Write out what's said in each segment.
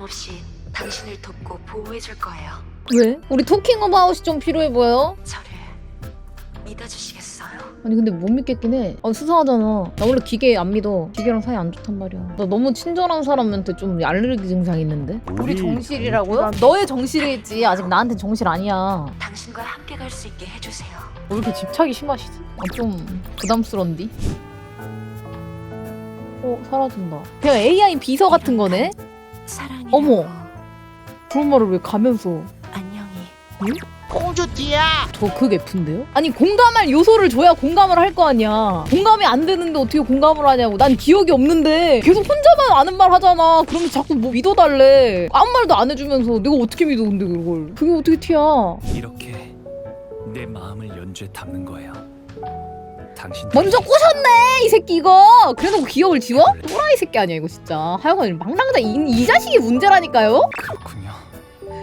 변함없이 당신을 돕고 보호해줄 거예요. 왜? 우리 토킹 어바웃이 좀 필요해 보여? 저를 믿어주시겠어요? 아니 근데 못 믿겠긴 해. 아 수상하잖아. 나 원래 기계 안 믿어. 기계랑 사이 안 좋단 말이야. 나 너무 친절한 사람한테 좀 알레르기 증상이 있는데. 우리 정실이라고요? 너의 정실이지. 아직 나한테 정실 아니야. 당신과 함께 갈 수 있게 해주세요. 왜 이렇게 집착이 심하시지? 아, 좀 부담스러운디? 어 사라진다. 그냥 AI 비서 같은 거네? 사랑이 어머. 그런 말을 왜 가면서? 안녕히. 공주띠야! 저 그게 F인데요? 아니 공감할 요소를 줘야 공감을 할 거 아니야. 공감이 안 되는데 어떻게 공감을 하냐고. 난 기억이 없는데 계속 혼자만 아는 말 하잖아. 그러면 자꾸 뭐 믿어달래. 아무 말도 안 해주면서 내가 어떻게 믿어 근데 그걸? 그게 어떻게 티야? 이렇게 내 마음을 연주에 담는 거예요. 당신 먼저 꼬셨네 이 새끼 이거 그래놓고 기억을 지워? 또라이 새끼 아니야 이거 진짜 하여간 망랑자 이, 이 자식이 문제라니까요? 그렇군요.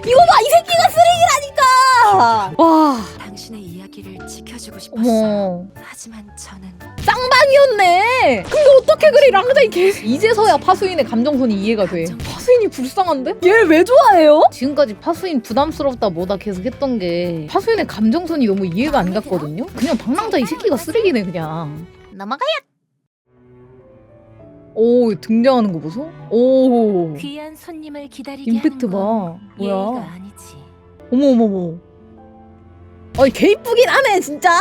이거 봐 이 새끼가 쓰레기라니까 와 당신의 이야기를 지켜주고 싶었어요. 어머 하지만 저는 쌍방이었네. 근데 어떻게 그래 랑자이 개. 이제서야 파수인의 감정선이 이해가 돼. 파수인이 불쌍한데? 얘를 왜 좋아해요? 지금까지 파수인 부담스럽다 뭐다 계속 했던 게 파수인의 감정선이 너무 이해가 안 갔거든요. 그냥 방랑자 이 새끼가 쓰레기네 그냥. 넘어가야. 오 등장하는 거 보소? 오. 귀한 손님을 기다리게 임팩트 봐. 뭐야? 아니지. 어머 어머 어머. 어이 개 이쁘긴 하네 진짜.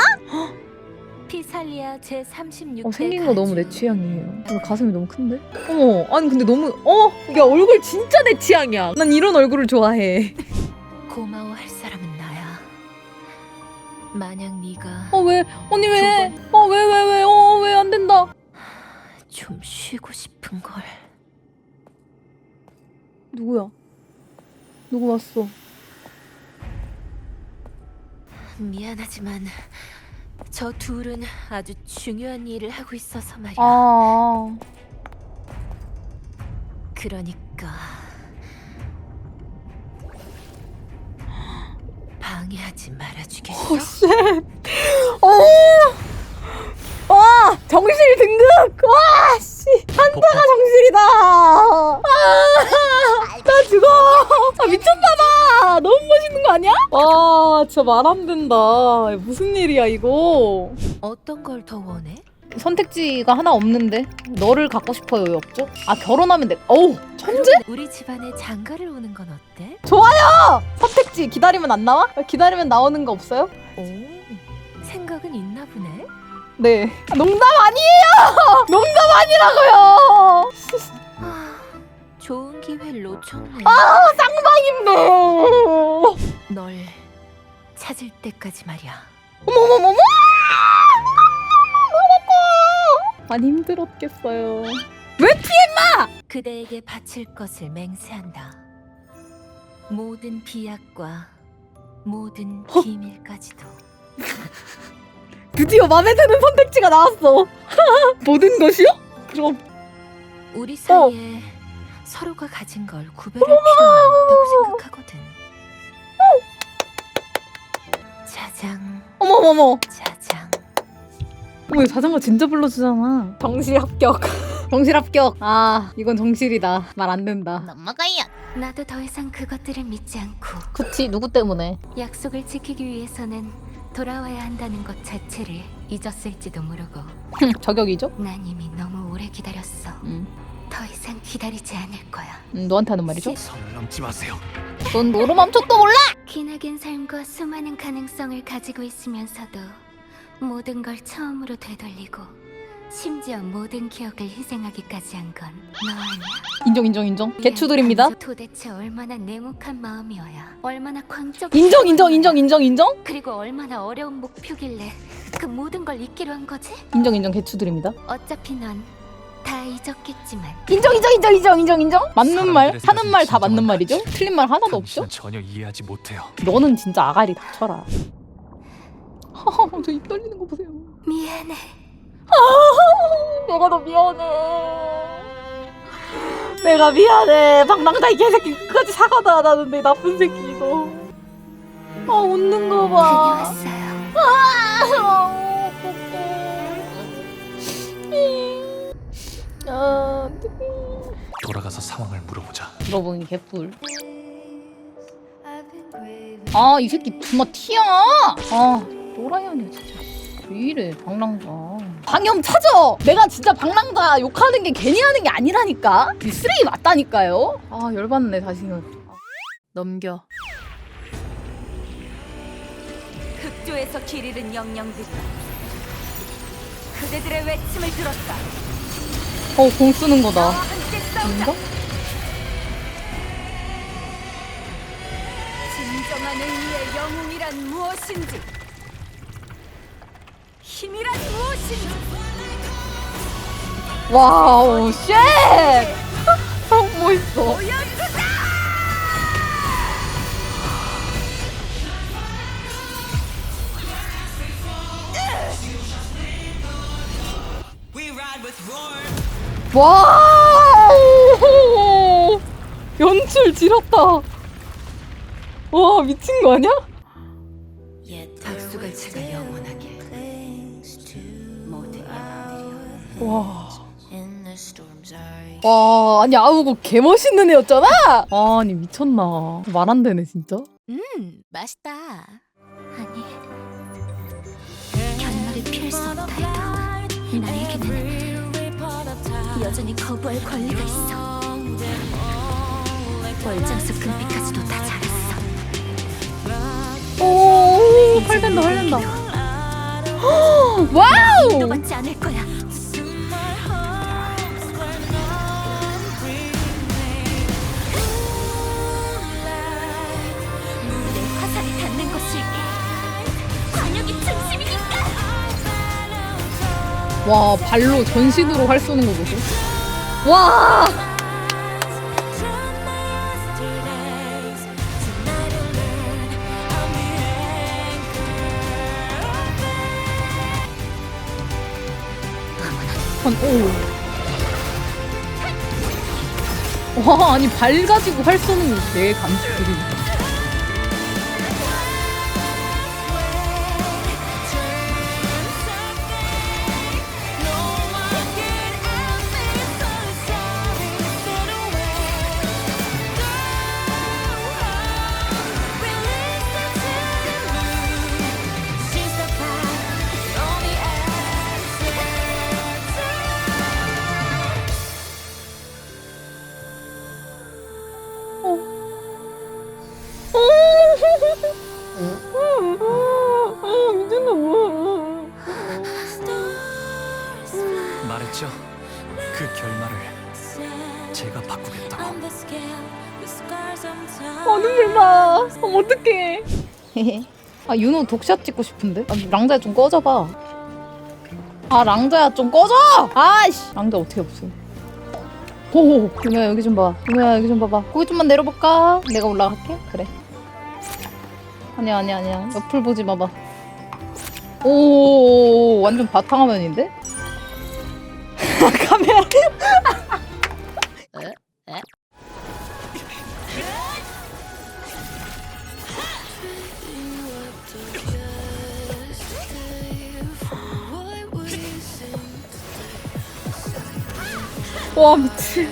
피살리아 제 36회 어, 생긴 거 너무 내 취향이에요. 근데 가슴이 너무 큰데? 어머, 아니 근데 너무 어, 야 얼굴 진짜 내 취향이야. 난 이런 얼굴을 좋아해. 고마워할 사람은 나야. 만약 네가 어 왜? 언니 왜? 어 왜 왜 왜? 어 왜 안 된다? 좀 쉬고 싶은 걸. 누구야? 누구 왔어? 미안하지만 저 둘은 아주 중요한 일을 하고 있어서 말이야. 아, 그러니까 방해하지 말아주겠어. 오 쉣. 어, 와 정실 등급. 와 씨, 한타가 정실이다. 아, 나 죽어. 아 미쳤나봐. 아니야? 와, 진짜 말 안 된다. 무슨 일이야 이거? 어떤 걸 더 원해? 선택지가 하나 없는데 너를 갖고 싶어요 왜 없죠? 아 결혼하면 돼. 어우 천재? 우리 집안에 장가를 오는 건 어때? 선택지 기다리면 안 나와? 기다리면 나오는 거 없어요? 오, 생각은 있나 보네. 네. 아, 농담 아니에요. 농담 아니라고요. 아, 좋은 기회를 놓쳤네. 아 쌍방인데. 널 찾을 때까지 말이야. 어머머머머. 많이 힘들었겠어요. 그대에게 바칠 것을 맹세한다. 모든 비약과 모든 비밀까지도. 드디어 마음에 드는 선택지가 나왔어. 모든 것이요? 그럼 우리 사이에 서로가 가진 걸 구별할 필요는 없다고 생각하거든. 자장, 어머머머. 자장. 어머 이 자장가 진짜 불러주잖아. 정실 합격. 정실 합격. 아 이건 정실이다. 말 안 된다. 나도 더 이상 그것들을 믿지 않고 그치 누구 때문에? 약속을 지키기 위해서는 돌아와야 한다는 것 자체를 잊었을지도 모르고 저격이죠? 난 이미 너무 오래 기다렸어. 음. 더 이상 기다리지 않을 거야. 음, 너한테 하는 말이죠? 선 넘지 마세요. 넌 뭐로 멈췄도 몰라. 기나긴 삶과 수많은 가능성을 가지고 있으면서도 모든 걸 처음으로 되돌리고 심지어 모든 기억을 희생하기까지 한 건 너 아니야. 인정 인정 인정. 개추드립니다. 도대체 얼마나 냉혹한 마음이어야 얼마나 광적 인정 인정 인정 인정 인정. 그리고 얼마나 어려운 목표길래 그 모든 걸 잊기로 한 거지? 인정 인정 개추드립니다. 어차피 넌 다 잊었겠지만 인정 인정 인정 인정 인정 인정. 맞는 말 사람들의 하는 말다 진정한 맞는 말이죠? 틀린 말 하나도 없죠? 당신은 전혀 이해하지 못해요. 너는 진짜 아가리 닥쳐라. 저 입 떨리는 거 보세요. 미안해. 내가 더 미안해. 내가 미안해. 방랑자 이 개새끼 끝까지 사과도 안 하는데 나쁜 새끼도. 아 웃는 거 봐. 다녀왔어요. 상황을 물어보자. 물어보니 개뿔. 아 이 새끼 정말 티야. 아 또라이 아니야 진짜. 왜 이래 방랑자. 방염 찾아. 내가 진짜 방랑자 욕하는 게 괜히 하는 게 아니라니까. 이 쓰레기 맞다니까요. 아 열받네 다시는. 넘겨. 극조에서 길 잃은 영령들이다. 그대들의 외침을 들었다. 어 공 쓰는 거다. 나와 함께 싸우자. 뭔가? 영웅이란 무엇인지, 힘이란 무엇인지. 와우 쉣. 너무 멋있어. 보여주자! 와우! 연출 지렸다. 와 미친 거 아니야? 박수갈채가 영원하게 모든 영웅들이여. 와. 와 아니 아우고 개 멋있는 애였잖아. 아니 미쳤나. 말 안 되네 진짜. 음, 맛있다. 아니, 결말을 피할 수 없다 해도 나에게는 여전히 거부할 권리가 있어. 월장수 금빛까지도 다 잘했어. 오 활된다 활된다. 와우. 도 받지 않을 거야. 내 화살이 닿는 곳이 관역이 중심이니까. 와 발로 전신으로 활 쏘는 거 보소. 와. 한, 오. 와 아니 발 가지고 활 쏘는 거내 감식들이. 제가 바꾸겠다고. 어 눈물 봐. 어, 어떡해. 아 윤호 독샷 찍고 싶은데. 아, 랑자야 좀 꺼져봐. 아 랑자야 좀 꺼져. 아이씨. 랑자 어떻게 없어. 오, 윤호야 여기 좀 봐. 윤호야 여기 좀 봐봐. 거기 좀만 내려볼까? 내가 올라갈게. 그래. 아니야 아니야 아니야. 옆을 보지 마봐. 오, 완전 바탕화면인데? 카메라. 와 미친.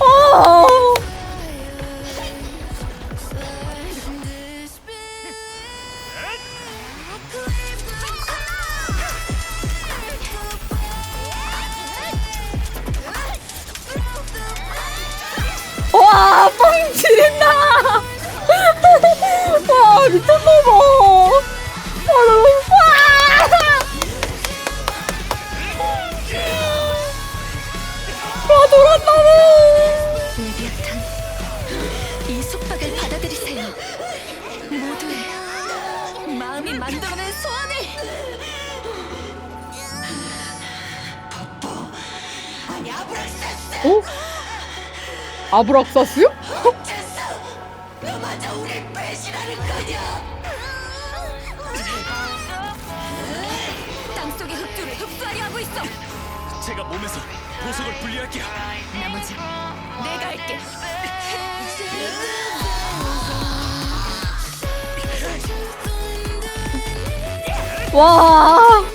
아. 와, 뻥 지린다! 와, 미쳤나봐! 와, 나 너무, 와! 와, 돌았다고! 레비아탄, 이 속박을 받아들이세요. 모두의 마음이 만들어낸 소원을. 어? 아브락사스 제가 몸에서 보석을 분리할게요. 나머지 내가 할게. 와.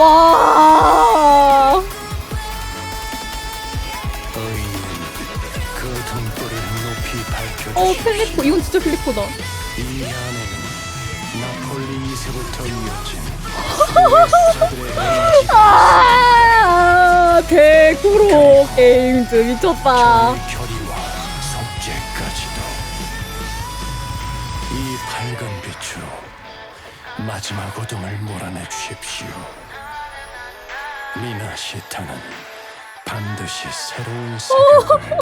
와. 의인은 그 등불을 높이 밝혀주시 어 필리포 이건 진짜 필리포다. 이 안에는 나폴리 2세부터 이어진 수호자들의 의지 아 대구로 게임즈 미쳤다. 결의와 속죄까지도 이 밝은 빛으로 마지막 어둠을 몰아내 주십시오. 미나 시타는 반드시 새로운 사격을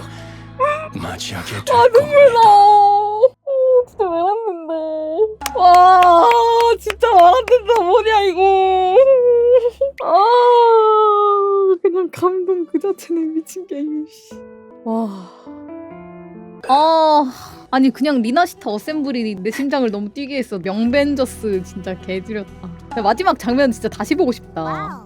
맞이하게 될 아 눈물 겁니다. 나. 어, 진짜 말았는데. 와 진짜 말았는데 뭐냐 이거. 아 그냥 감동 그 자체네 미친 게임. 씨. 와. 아 아니 그냥 리나시타 어셈블이 내 심장을 너무 뛰게 했어. 명벤저스 진짜 개지렸다. 마지막 장면 진짜 다시 보고 싶다.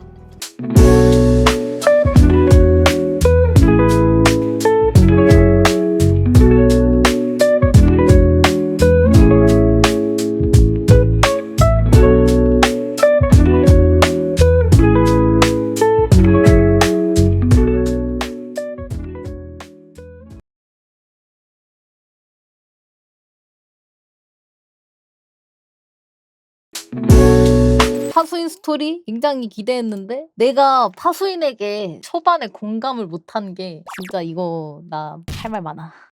파수인 스토리 굉장히 기대했는데 내가 파수인에게 초반에 공감을 못한 게 진짜 이거 나 할 말 많아.